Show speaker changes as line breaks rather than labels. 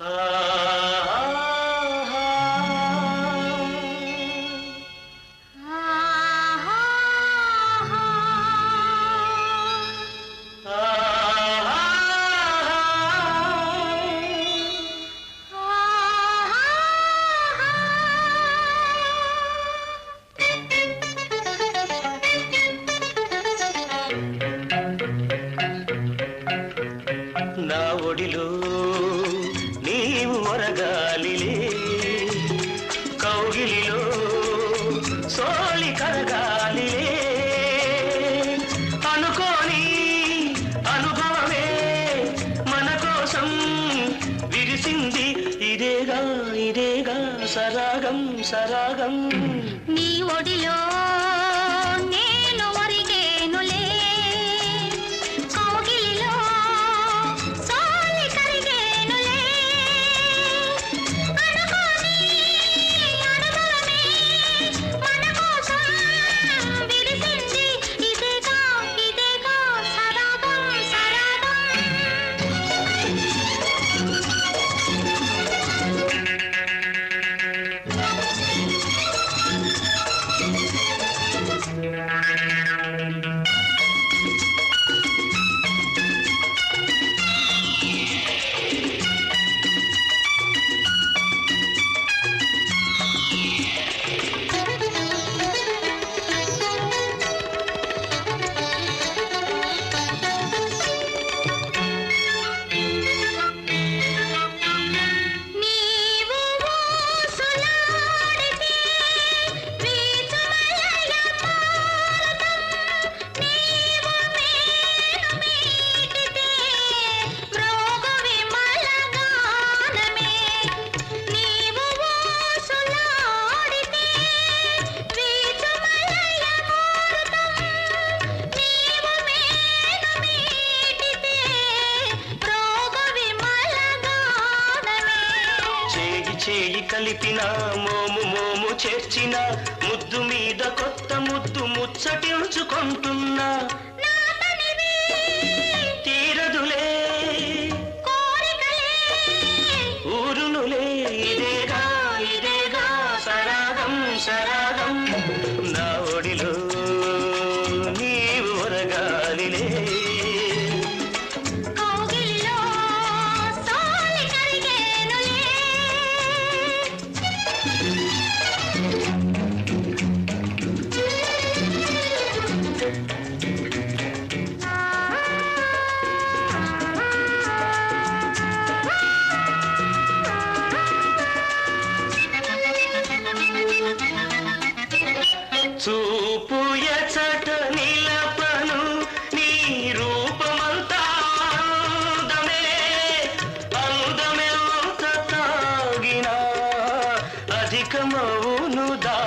Uh, సరాగం సరాగం.
నీ ఒడిలో
చేయి కలిపిన మోము మోము చేర్చిన ముద్దు మీద కొత్త ముద్దు
ముచ్చటించుకుంటూ
చూపు ఎచట నిలపను నీ రూపమంతా అందమే. అందమెంత తాగినా అధికమవును దా